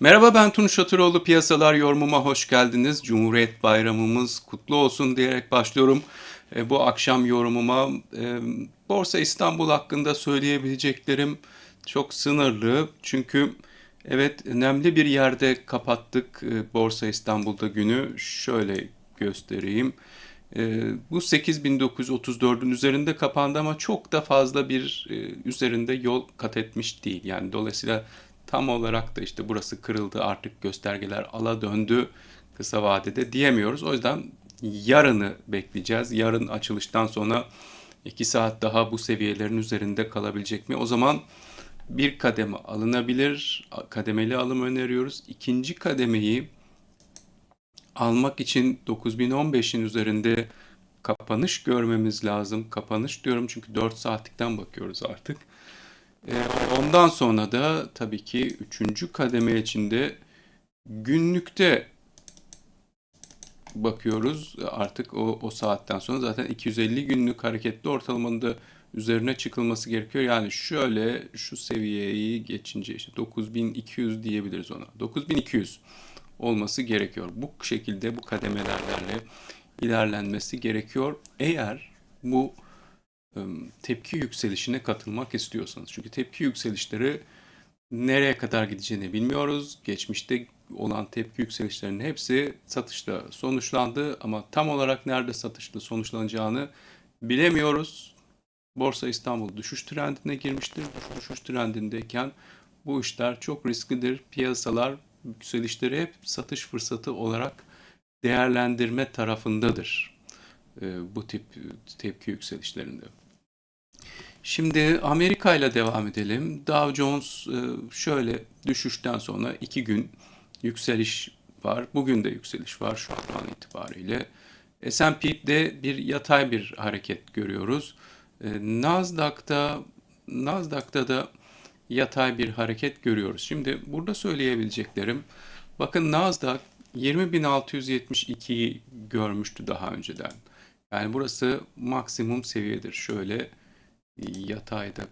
Merhaba ben Tunç Şatıroğlu. Piyasalar yorumuma hoş geldiniz. Cumhuriyet Bayramımız kutlu olsun diyerek başlıyorum. E, bu akşam yorumuma e, Borsa İstanbul hakkında söyleyebileceklerim çok sınırlı. Çünkü evet önemli bir yerde kapattık e, Borsa İstanbul'da günü. Şöyle göstereyim. E, bu 8934'ün üzerinde kapandı ama çok da fazla bir e, üzerinde yol kat etmiş değil. Yani dolayısıyla tam olarak da işte burası kırıldı artık göstergeler ala döndü kısa vadede diyemiyoruz. O yüzden yarını bekleyeceğiz. Yarın açılıştan sonra 2 saat daha bu seviyelerin üzerinde kalabilecek mi? O zaman bir kademe alınabilir. Kademeli alım öneriyoruz. İkinci kademeyi almak için 9015'in üzerinde kapanış görmemiz lazım. Kapanış diyorum çünkü 4 saatlikten bakıyoruz artık. Ee, ondan sonra da tabii ki üçüncü kademe içinde günlükte bakıyoruz. Artık o, o saatten sonra zaten 250 günlük hareketli ortalamanın da üzerine çıkılması gerekiyor. Yani şöyle şu seviyeyi geçince işte 9200 diyebiliriz ona. 9200 olması gerekiyor. Bu şekilde bu kademelerle ilerlenmesi gerekiyor. Eğer bu tepki yükselişine katılmak istiyorsanız. Çünkü tepki yükselişleri nereye kadar gideceğini bilmiyoruz. Geçmişte olan tepki yükselişlerinin hepsi satışla sonuçlandı ama tam olarak nerede satışla sonuçlanacağını bilemiyoruz. Borsa İstanbul düşüş trendine girmiştir. Düşüş trendindeyken bu işler çok risklidir. Piyasalar yükselişleri hep satış fırsatı olarak değerlendirme tarafındadır. e, bu tip tepki yükselişlerinde. Şimdi Amerika ile devam edelim. Dow Jones e, şöyle düşüşten sonra iki gün yükseliş var. Bugün de yükseliş var şu an itibariyle. S&P'de bir yatay bir hareket görüyoruz. E, Nasdaq'ta Nasdaq'ta da yatay bir hareket görüyoruz. Şimdi burada söyleyebileceklerim bakın Nasdaq 20.672'yi görmüştü daha önceden. Yani burası maksimum seviyedir. Şöyle yatayda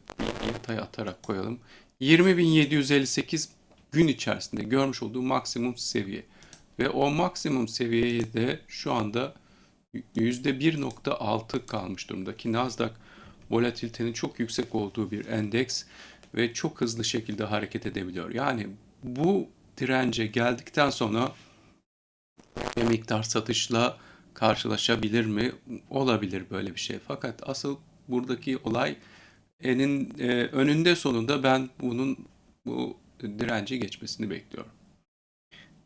yatay atarak koyalım. 20.758 gün içerisinde görmüş olduğu maksimum seviye. Ve o maksimum seviyeyi de şu anda %1.6 kalmış durumda ki Nasdaq volatilitenin çok yüksek olduğu bir endeks ve çok hızlı şekilde hareket edebiliyor. Yani bu dirence geldikten sonra bir miktar satışla karşılaşabilir mi? Olabilir böyle bir şey. Fakat asıl buradaki olay enin e, önünde sonunda ben bunun bu direnci geçmesini bekliyorum.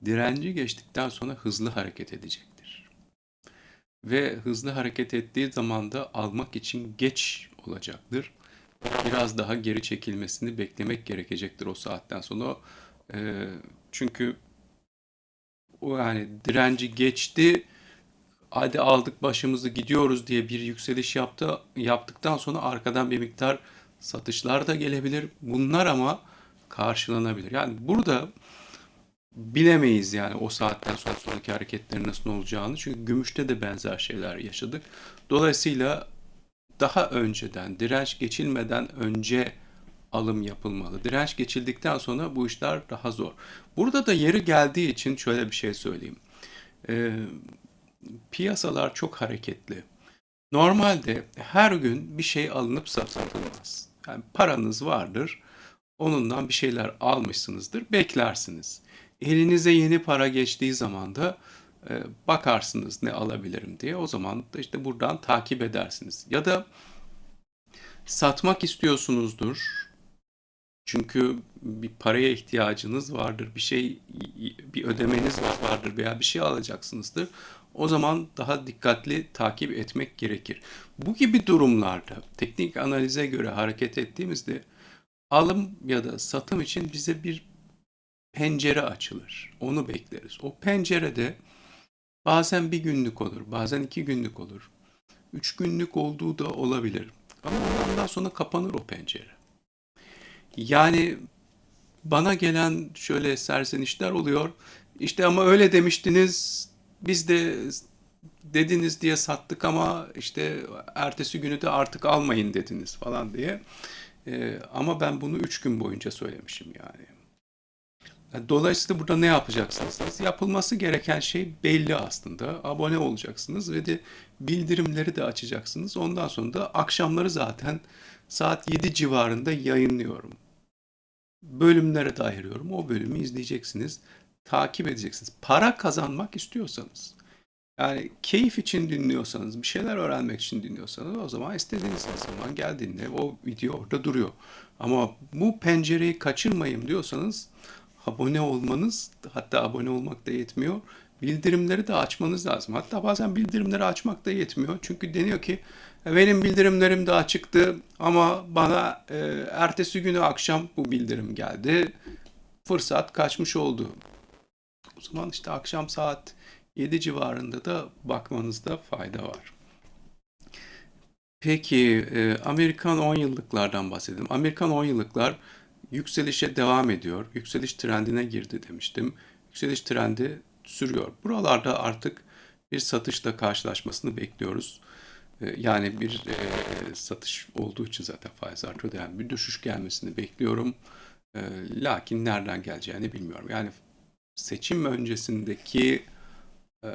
Direnci geçtikten sonra hızlı hareket edecektir. Ve hızlı hareket ettiği zaman da almak için geç olacaktır. Biraz daha geri çekilmesini beklemek gerekecektir o saatten sonra. E, çünkü o yani direnci geçti hadi aldık başımızı gidiyoruz diye bir yükseliş yaptı. Yaptıktan sonra arkadan bir miktar satışlar da gelebilir. Bunlar ama karşılanabilir. Yani burada bilemeyiz yani o saatten sonra sonraki hareketlerin nasıl olacağını. Çünkü gümüşte de benzer şeyler yaşadık. Dolayısıyla daha önceden, direnç geçilmeden önce alım yapılmalı. Direnç geçildikten sonra bu işler daha zor. Burada da yeri geldiği için şöyle bir şey söyleyeyim. Ee, piyasalar çok hareketli. Normalde her gün bir şey alınıp satılmaz. Yani paranız vardır, onundan bir şeyler almışsınızdır, beklersiniz. Elinize yeni para geçtiği zaman da e, bakarsınız ne alabilirim diye. O zaman da işte buradan takip edersiniz. Ya da satmak istiyorsunuzdur. Çünkü bir paraya ihtiyacınız vardır, bir şey, bir ödemeniz vardır veya bir şey alacaksınızdır. O zaman daha dikkatli takip etmek gerekir. Bu gibi durumlarda teknik analize göre hareket ettiğimizde alım ya da satım için bize bir pencere açılır. Onu bekleriz. O pencerede bazen bir günlük olur, bazen iki günlük olur. Üç günlük olduğu da olabilir. Ama ondan sonra kapanır o pencere. Yani bana gelen şöyle serzenişler oluyor. İşte ama öyle demiştiniz, biz de dediniz diye sattık ama işte ertesi günü de artık almayın dediniz falan diye. Ee, ama ben bunu üç gün boyunca söylemişim yani. Dolayısıyla burada ne yapacaksınız? Yapılması gereken şey belli aslında. Abone olacaksınız ve de bildirimleri de açacaksınız. Ondan sonra da akşamları zaten saat 7 civarında yayınlıyorum. Bölümlere de. O bölümü izleyeceksiniz. Takip edeceksiniz. Para kazanmak istiyorsanız. Yani keyif için dinliyorsanız, bir şeyler öğrenmek için dinliyorsanız o zaman istediğiniz zaman gel dinle. O video orada duruyor. Ama bu pencereyi kaçırmayayım diyorsanız abone olmanız, hatta abone olmak da yetmiyor. Bildirimleri de açmanız lazım. Hatta bazen bildirimleri açmak da yetmiyor. Çünkü deniyor ki "E, benim bildirimlerim daha çıktı ama bana e, ertesi günü akşam bu bildirim geldi. Fırsat kaçmış oldu. O zaman işte akşam saat 7 civarında da bakmanızda fayda var. Peki e, Amerikan 10 yıllıklardan bahsedelim. Amerikan 10 yıllıklar yükselişe devam ediyor. Yükseliş trendine girdi demiştim. Yükseliş trendi sürüyor. Buralarda artık bir satışla karşılaşmasını bekliyoruz. E, Yani bir e, satış olduğu için zaten faiz artıyor. Yani bir düşüş gelmesini bekliyorum. Lakin nereden geleceğini bilmiyorum. Yani seçim öncesindeki e,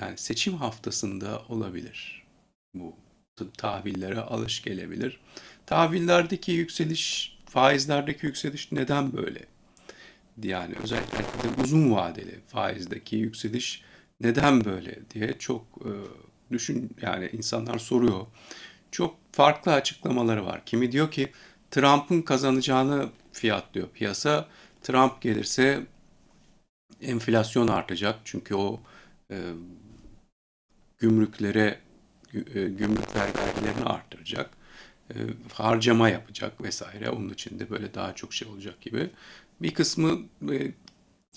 yani seçim haftasında olabilir bu tahvillere alış gelebilir. Tahvillerdeki yükseliş, faizlerdeki yükseliş neden böyle? Yani özellikle de uzun vadeli faizdeki yükseliş neden böyle diye çok e, düşün yani insanlar soruyor. Çok farklı açıklamaları var. Kimi diyor ki Trump'ın kazanacağını fiyatlıyor piyasa. Trump gelirse enflasyon artacak çünkü o e, gümrüklere gü- e, gümrük vergilerini arttıracak, e, harcama yapacak vesaire. Onun için de böyle daha çok şey olacak gibi. Bir kısmı e,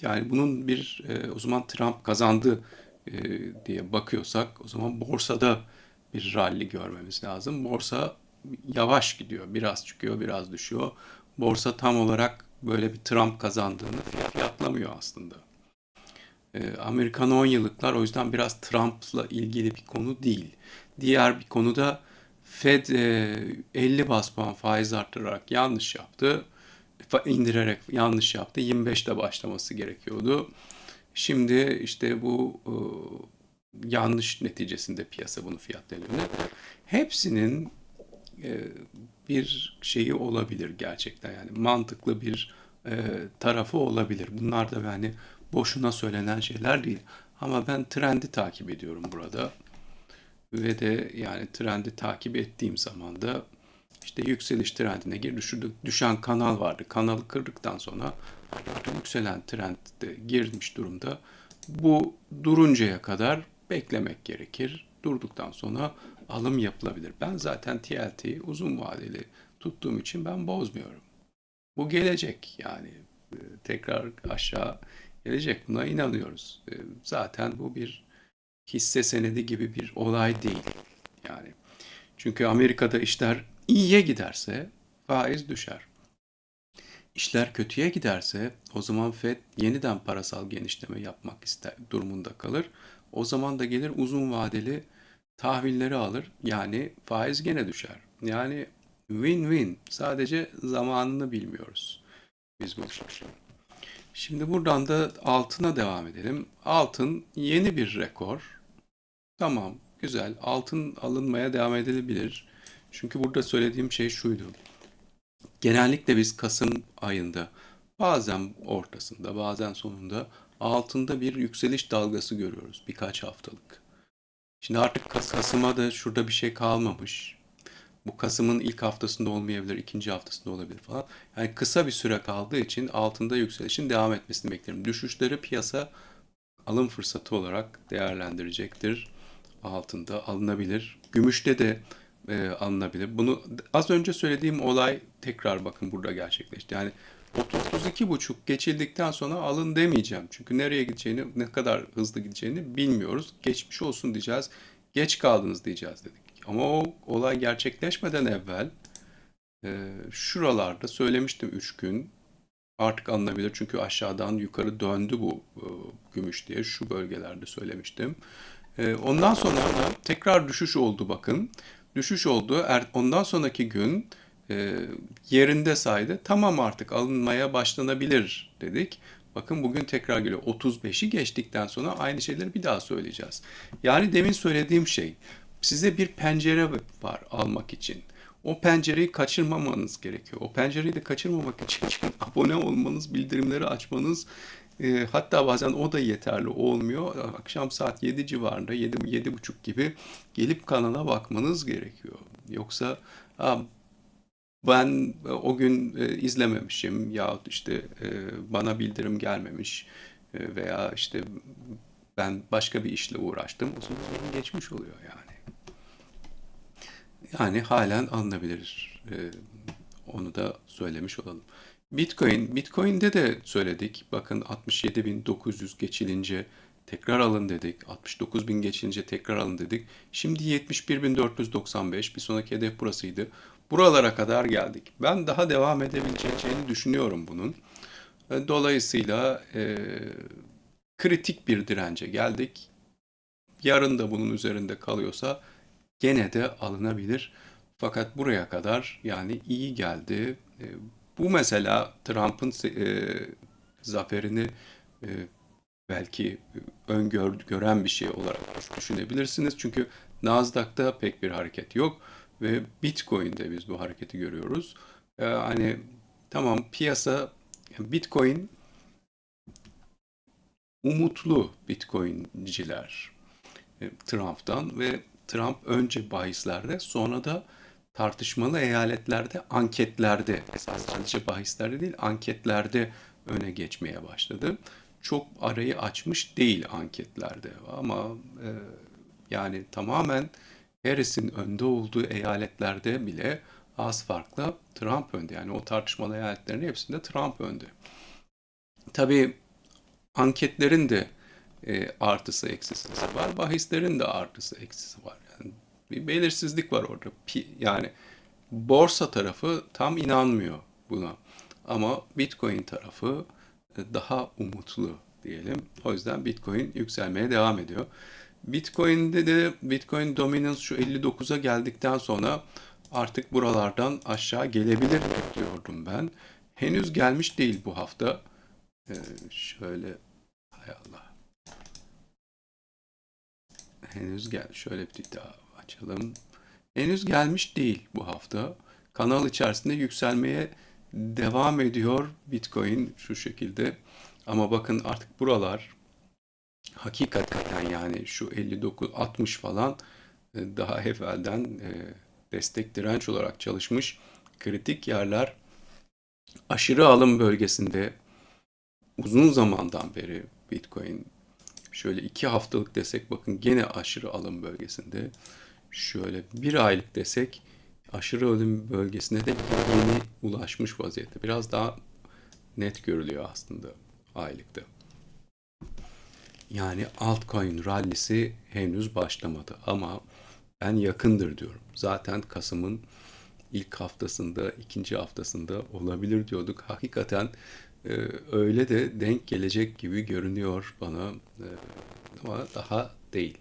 yani bunun bir e, o zaman Trump kazandı e, diye bakıyorsak o zaman borsada bir rally görmemiz lazım. Borsa yavaş gidiyor. Biraz çıkıyor, biraz düşüyor. Borsa tam olarak böyle bir Trump kazandığını fiyatlamıyor aslında. E, Amerikan 10 yıllıklar o yüzden biraz Trump'la ilgili bir konu değil. Diğer bir konuda Fed e, 50 bas puan faiz arttırarak yanlış yaptı. İndirerek yanlış yaptı. 25'te başlaması gerekiyordu. Şimdi işte bu e, yanlış neticesinde piyasa bunu fiyatlanıyor. Hepsinin e, bir şeyi olabilir gerçekten yani mantıklı bir e, tarafı olabilir. Bunlar da yani boşuna söylenen şeyler değil. Ama ben trendi takip ediyorum burada ve de yani trendi takip ettiğim zaman da işte yükseliş trendine gir düşürdük. Düşen kanal vardı. Kanalı kırdıktan sonra yükselen trend girmiş durumda. Bu duruncaya kadar beklemek gerekir. Durduktan sonra alım yapılabilir. Ben zaten TLT uzun vadeli tuttuğum için ben bozmuyorum. Bu gelecek yani e, tekrar aşağı gelecek buna inanıyoruz. E, Zaten bu bir hisse senedi gibi bir olay değil. Yani çünkü Amerika'da işler iyiye giderse faiz düşer. İşler kötüye giderse o zaman Fed yeniden parasal genişleme yapmak ister durumunda kalır. O zaman da gelir uzun vadeli tahvilleri alır. Yani faiz gene düşer. Yani win-win. Sadece zamanını bilmiyoruz biz bu işin. Şimdi buradan da altına devam edelim. Altın yeni bir rekor. Tamam, güzel. Altın alınmaya devam edilebilir. Çünkü burada söylediğim şey şuydu. Genellikle biz Kasım ayında bazen ortasında bazen sonunda altında bir yükseliş dalgası görüyoruz birkaç haftalık. Şimdi artık Kas- Kasım'a da şurada bir şey kalmamış. Bu Kasım'ın ilk haftasında olmayabilir, ikinci haftasında olabilir falan. Yani kısa bir süre kaldığı için altında yükselişin devam etmesini beklerim. Düşüşleri piyasa alım fırsatı olarak değerlendirecektir. Altında alınabilir. Gümüşte de e, alınabilir. Bunu az önce söylediğim olay tekrar bakın burada gerçekleşti. Yani 30-32,5 geçildikten sonra alın demeyeceğim. Çünkü nereye gideceğini, ne kadar hızlı gideceğini bilmiyoruz. Geçmiş olsun diyeceğiz. Geç kaldınız diyeceğiz dedik. Ama o olay gerçekleşmeden evvel e, şuralarda söylemiştim 3 gün artık alınabilir. Çünkü aşağıdan yukarı döndü bu e, gümüş diye şu bölgelerde söylemiştim. E, ondan sonra da tekrar düşüş oldu bakın. Düşüş oldu. Er, ondan sonraki gün e, yerinde saydı. Tamam artık alınmaya başlanabilir dedik. Bakın bugün tekrar geliyor. 35'i geçtikten sonra aynı şeyleri bir daha söyleyeceğiz. Yani demin söylediğim şey size bir pencere var almak için. O pencereyi kaçırmamanız gerekiyor. O pencereyi de kaçırmamak için abone olmanız, bildirimleri açmanız, e, hatta bazen o da yeterli olmuyor. Akşam saat 7 civarında, 7 7.30 gibi gelip kanala bakmanız gerekiyor. Yoksa "Aa, ben e, o gün e, izlememişim yahut işte e, bana bildirim gelmemiş veya işte ben başka bir işle uğraştım. O zaman geçmiş oluyor yani. Yani halen alınabilir. Onu da söylemiş olalım. Bitcoin, Bitcoin'de de söyledik. Bakın 67.900 geçilince tekrar alın dedik. 69.000 geçilince tekrar alın dedik. Şimdi 71.495 bir sonraki hedef burasıydı. Buralara kadar geldik. Ben daha devam edebileceğini düşünüyorum bunun. E, Dolayısıyla e, kritik bir dirence geldik. Yarın da bunun üzerinde kalıyorsa gene de alınabilir. Fakat buraya kadar yani iyi geldi. E, bu mesela Trump'ın e, zaferini e, belki öngör gören bir şey olarak düş- düşünebilirsiniz. Çünkü Nasdaq'ta pek bir hareket yok ve Bitcoin'de biz bu hareketi görüyoruz. E, hani tamam piyasa Bitcoin umutlu Bitcoin'ciler e, Trump'tan ve Trump önce bahislerde sonra da tartışmalı eyaletlerde anketlerde esas sadece bahislerde değil anketlerde öne geçmeye başladı. Çok arayı açmış değil anketlerde ama e, yani tamamen Harris'in önde olduğu eyaletlerde bile az farkla Trump önde. Yani o tartışmalı eyaletlerin hepsinde Trump önde. Tabii anketlerin de e, artısı eksisi var. Bahislerin de artısı eksisi var. Yani bir belirsizlik var orada. Yani borsa tarafı tam inanmıyor buna. Ama Bitcoin tarafı e, daha umutlu diyelim. O yüzden Bitcoin yükselmeye devam ediyor. Bitcoin'de de Bitcoin dominance şu 59'a geldikten sonra artık buralardan aşağı gelebilir bekliyordum ben. Henüz gelmiş değil bu hafta. Ee, şöyle hay Allah. Henüz gel. Şöyle bir daha açalım. Henüz gelmiş değil bu hafta. Kanal içerisinde yükselmeye devam ediyor Bitcoin şu şekilde. Ama bakın artık buralar hakikaten yani şu 59 60 falan e, daha evvelden e, destek direnç olarak çalışmış kritik yerler aşırı alım bölgesinde uzun zamandan beri Bitcoin şöyle iki haftalık desek bakın gene aşırı alım bölgesinde şöyle bir aylık desek aşırı alım bölgesine de yeni ulaşmış vaziyette. Biraz daha net görülüyor aslında aylıkta. Yani altcoin rallisi henüz başlamadı ama ben yakındır diyorum. Zaten Kasım'ın ilk haftasında, ikinci haftasında olabilir diyorduk. Hakikaten e, öyle de denk gelecek gibi görünüyor bana. E, ama daha değil.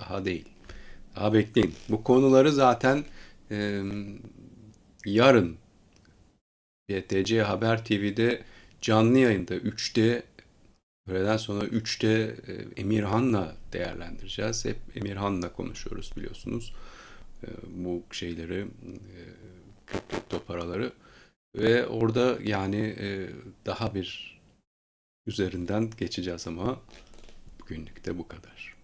Daha değil. Daha bekleyin. Bu konuları zaten e, yarın BTC Haber TV'de canlı yayında 3'te öğleden sonra 3'te e, Emirhan'la değerlendireceğiz. Hep Emirhan'la konuşuyoruz biliyorsunuz. E, bu şeyleri, e, kripto paraları. Ve orada yani daha bir üzerinden geçeceğiz ama bugünlük de bu kadar.